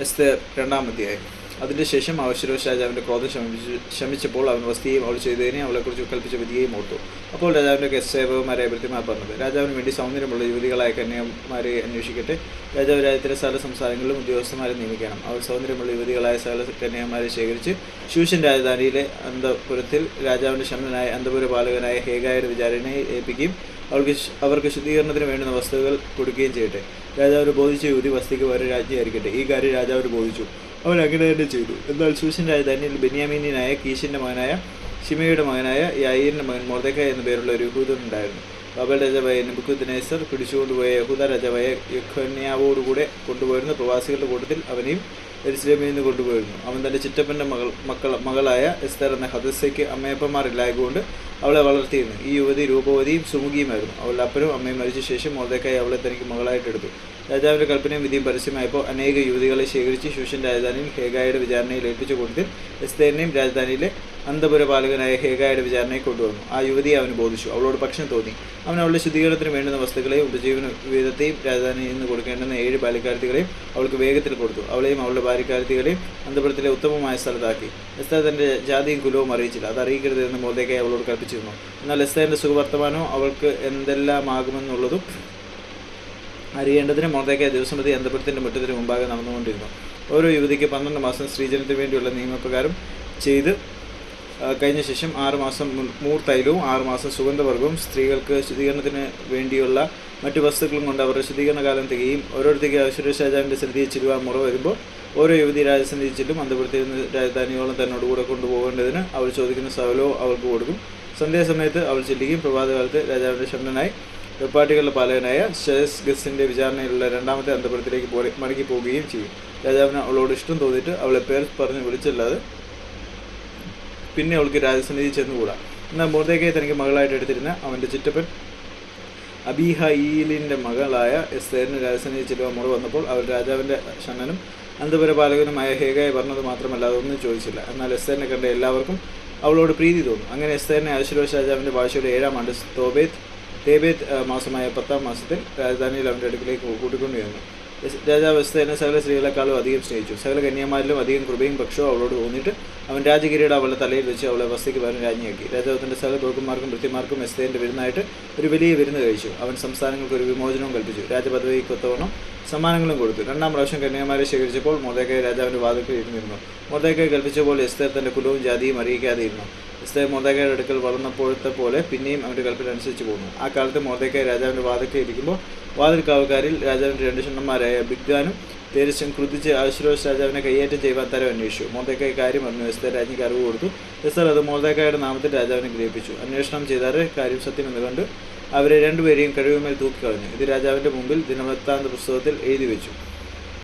എസ്തേർ രണ്ടാമധ്യായം ശേഷം അവശ്വരോഷ് രാജാവിന്റെ ക്രോധം ശമിച്ചു ശമിച്ചപ്പോൾ അവൻ വസ്തിയും അവൾ ചെയ്തതിനെ അവളെക്കുറിച്ച് കൽപ്പിച്ച വിധിയെയും ഓർത്തു. അപ്പോൾ രാജാവിന്റെ സേവകന്മാരെ ഭൃത്യമാർ പറഞ്ഞത് രാജാവിന് വേണ്ടി സൗന്ദര്യമുള്ള യുവതികളായ കന്യാമാരെ അന്വേഷിക്കട്ടെ. രാജാവ് രാജ്യത്തിലെ സകല സംസ്ഥാനങ്ങളിലും ഉദ്യോഗസ്ഥന്മാരെ നിയമിക്കണം. അവർ സൗന്ദര്യമുള്ള യുവതികളായ സകല കന്യാമാരെ ശേഖരിച്ച് ശൂഷൻ രാജധാനിയിലെ അന്തപുരത്തിൽ രാജാവിന്റെ ശമനായ അന്തപുര ബാലകനായ ഹേഗായുടെ വിചാരണയെ ഏൽപ്പിക്കുകയും അവൾക്ക് അവർക്ക് ശുദ്ധീകരണത്തിന് വേണ്ടുന്ന വസ്തുക്കൾ കൊടുക്കുകയും ചെയ്യട്ടെ. രാജാവിന് ബോധിച്ച യുവതി വസ്തിക്ക് വരെ രാജ്ഞിയായിരിക്കട്ടെ. ഈ കാര്യം രാജാവിന് ബോധിച്ചു. അവൻ അങ്ങനെ തന്നെ ചെയ്തു. എന്നാൽ സൂസിന്റെ രാജധാനിയിൽ ബെന്യാമീനായ കീശിന്റെ മകനായ ഷിമയുടെ മകനായ യായിരിന്റെ മകൻ മൊർദക്ക എന്ന പേരുള്ള ഒരു യഹൂദൻ ഉണ്ടായിരുന്നു. ബാബൽ രാജാവായ നെബുക്കുദ്നേസർ പിടിച്ചുകൊണ്ടുപോയ യഹൂദ രാജാവായ യഖന്യാവോടുകൂടെ കൊണ്ടുപോയിരുന്ന പ്രവാസികളുടെ കൂട്ടത്തിൽ അവനെയും എരിശ്ലേമിൽ നിന്ന് കൊണ്ടുപോയിരുന്നു. അവൻ തന്റെ ചിറ്റപ്പന്റെ മകൾ മക്കൾ മകളായ എസ്തർ എന്ന ഹദസ്സയ്ക്ക് അമ്മയപ്പന്മാരില്ലായതുകൊണ്ട് അവളെ വളർത്തിയിരുന്നു. ഈ യുവതി രൂപവതിയും സുമുഖിയുമായിരുന്നു. അവളുടെ അപ്പനും അമ്മയും മരിച്ച ശേഷം മോർദക്കായി അവളെ തനിക്ക് മകളായിട്ടെടുത്തു രാജാവിന്റെ കൽപ്പനയും വിധിയും പരസ്യമായപ്പോൾ അനേക യുവതികളെ ശേഖരിച്ച് ശൂഷൻ രാജധാനിയിൽ ഹേഗായുടെ വിചാരണയിൽ ഏൽപ്പിച്ചു കൊടുത്ത് എസ്തേറിനെയും രാജധാനിയിലെ അന്തപുര പാലകനായ ഹേഗായുടെ വിചാരണയെ കൊണ്ടുവന്നു. ആ യുവതിയെ അവന് ബോധിച്ചു. അവളോട് പക്ഷം തോന്നി. അവൻ അവളുടെ ശുദ്ധീകരണത്തിന് വേണ്ടുന്ന വസ്തുക്കളെയും ഉപജീവന വിധത്തെയും രാജധാനിയിൽ നിന്ന് കൊടുക്കേണ്ടുന്ന ഏഴ് ബാല്യക്കാരത്തികളെയും അവൾക്ക് വേഗത്തിൽ കൊടുത്തു. അവളെയും അവളുടെ ഭാര്യക്കാരത്തികളെയും അന്തപുരത്തിലെ ഉത്തമമായ സ്ഥലത്താക്കി. എസ്തർ തന്റെ ജാതിയും കുലവും അറിയിച്ചില്ല. അത് അറിയിക്കരുത് എന്ന് മോർദേക്കായി അവളോട് കൽപ്പിച്ചിരുന്നു. എന്നാൽ എസ്തേറിന്റെ സുഖവർത്തമാനവും അവൾക്ക് എന്തെല്ലാമാകുമെന്നുള്ളതും അറിയേണ്ടതിന് മോർദേക്കായ പ്രതി അന്തപുരത്തിന്റെ മുറ്റത്തിന് മുമ്പാകെ നടന്നുകൊണ്ടിരുന്നു. ഓരോ യുവതിക്ക് പന്ത്രണ്ട് മാസം സ്ത്രീജനത്തിന് വേണ്ടിയുള്ള നിയമപ്രകാരം ചെയ്ത് കഴിഞ്ഞ ശേഷം ആറുമാസം മൂർ തൈലവും ആറുമാസം സുഗന്ധവർഗവും സ്ത്രീകൾക്ക് ശുദ്ധീകരണത്തിന് വേണ്ടിയുള്ള മറ്റു വസ്തുക്കളും കൊണ്ട് അവരുടെ ശുദ്ധീകരണ കാലം തികയും ഓരോരുത്തർക്ക് സുരേഷ് രാജാവിന്റെ സന്നിധിയിൽ ചെല്ലുവാൻ മുറ വരുമ്പോൾ ഓരോ യുവതി രാജസന്നിധി ചെല്ലും. അന്തപുരത്തിൽ നിന്ന് രാജധാനിയോളം തന്നോട് കൂടെ കൊണ്ടുപോകേണ്ടതിന് അവർ ചോദിക്കുന്ന സകലവും അവർക്ക് കൊടുക്കും. സന്ധ്യാസമയത്ത് അവൾ ചെല്ലുകയും പ്രഭാതകാലത്ത് രാജാവിന്റെ ശമനായി വെപ്പാട്ടികളുടെ പാലകനായ ഷേസ് ഗസിന്റെ വിചാരണയിലുള്ള രണ്ടാമത്തെ അന്തപുരത്തിലേക്ക് പോയി മടങ്ങി പോവുകയും ചെയ്യും. രാജാവിന് അവളോട് ഇഷ്ടം തോന്നിയിട്ട് അവളെ പേർ പറഞ്ഞ് വിളിച്ചല്ലാതെ പിന്നെ അവൾക്ക് രാജസന്നിധി ചെന്നുകൂടാ. എന്നാൽ മോർദേക്കായി തനിക്ക് മകളായിട്ട് എടുത്തിരുന്ന അവന്റെ ചിറ്റപ്പൻ അബിഹയിലിന്റെ മകളായ എസ്തേറിന് രാജസന്നിധി ചെല്ലുവാൻ മുറ വന്നപ്പോൾ അവൾ രാജാവിന്റെ ഷണ്ണനും അന്തപുരപാലകനുമായ ഹേഗായി പറഞ്ഞത് മാത്രമല്ല ഒന്നും ചോദിച്ചില്ല. എന്നാൽ എസ്തേറിനെ കണ്ട എല്ലാവർക്കും അവളോട് പ്രീതി തോന്നും. അങ്ങനെ എസ്തേറിനെ അശ്വരോഷ് രാജാവിന്റെ ഭാഷയുടെ ഏഴാം ആണ്ട് തോബേത്ത് ആ, മാസമായ പത്താം മാസത്തിൽ രാജധാനിയിൽ അവന്റെ അടുക്കിലേക്ക് കൂട്ടിക്കൊണ്ടുവന്നു വന്നു രാജാവ് എസ്തേറിനെ സകല സ്ത്രീകളെക്കാളും അധികം സ്നേഹിച്ചു. സകല കന്യാമാരിലും അധികം കൃപയും പക്ഷവും അവളോട് തോന്നിയിട്ട് അവൻ രാജകിരീട അവളുടെ തലയിൽ വെച്ച് അവളെ വസ്തിക്ക് പകരം രാജ്ഞിയാക്കി. രാജാവത്തിന്റെ സകല ഗോകുമാർക്കും വൃത്തിമാർക്കും എസ്തേന്റെ വിരുന്നായിട്ട് ഒരു വലിയ വിരുന്ന് കഴിച്ചു. അവൻ സംസ്ഥാനങ്ങൾക്ക് ഒരു വിമോചനവും കൽപ്പിച്ചു. രാജപദവിക്കൊത്തവണ്ണം സമ്മാനങ്ങളും കൊടുത്തു. രണ്ടാം പ്രാവശ്യം കന്യാമാരെ ശേഖരിച്ചപ്പോൾ മൊർദേക്കായി രാജാവിന്റെ വാതിൽക്കൽ ഇരുന്നിരുന്നു. മൊർദേക്കായി കൽപ്പിച്ചപ്പോൾ എസ്തേർ തന്റെ കുലവും ജാതിയും അറിയിക്കാതെ ഇരുന്നു എസ്തേർ മൊർദേക്കായുടെ അടുക്കൽ വളർന്നപ്പോഴത്തെ പോലെ പിന്നെയും അവന്റെ കൽപ്പന അനുസരിച്ച് പോകുന്നു. ആ കാലത്ത് മോർദേക്കായ രാജാവിന്റെ വാതിൽക്കൽ ഇരിക്കുമ്പോൾ വാതിൽ കാവക്കാരിൽ രാജാവിന്റെ രണ്ട് ഷണ്ണന്മാരായ ബിഗ്ദാനും തേരശം ക്രുതിച്ച് അശ്രോസ് രാജാവിനെ കൈയേറ്റം ചെയ്യുവാൻ തരം അന്വേഷിച്ചു. മോർദേക്കായ കാര്യം അറിഞ്ഞു. എസ്തേ രാജ്ഞിക്ക് അറിവ് കൊടുത്തു. എസ്തർ അത് മോർദേക്കായുടെ നാമത്തിൽ രാജാവിനെ ഗ്രഹിപ്പിച്ചു. അന്വേഷണം ചെയ്താറ് കാര്യം സത്യമെന്ന് കണ്ട് അവരെ രണ്ടുപേരെയും കഴിവുമേൽ തൂക്കിക്കളഞ്ഞു. ഇത് രാജാവിന്റെ മുമ്പിൽ ദിനവൃത്താന്ത പുസ്തകത്തിൽ എഴുതി വെച്ചു.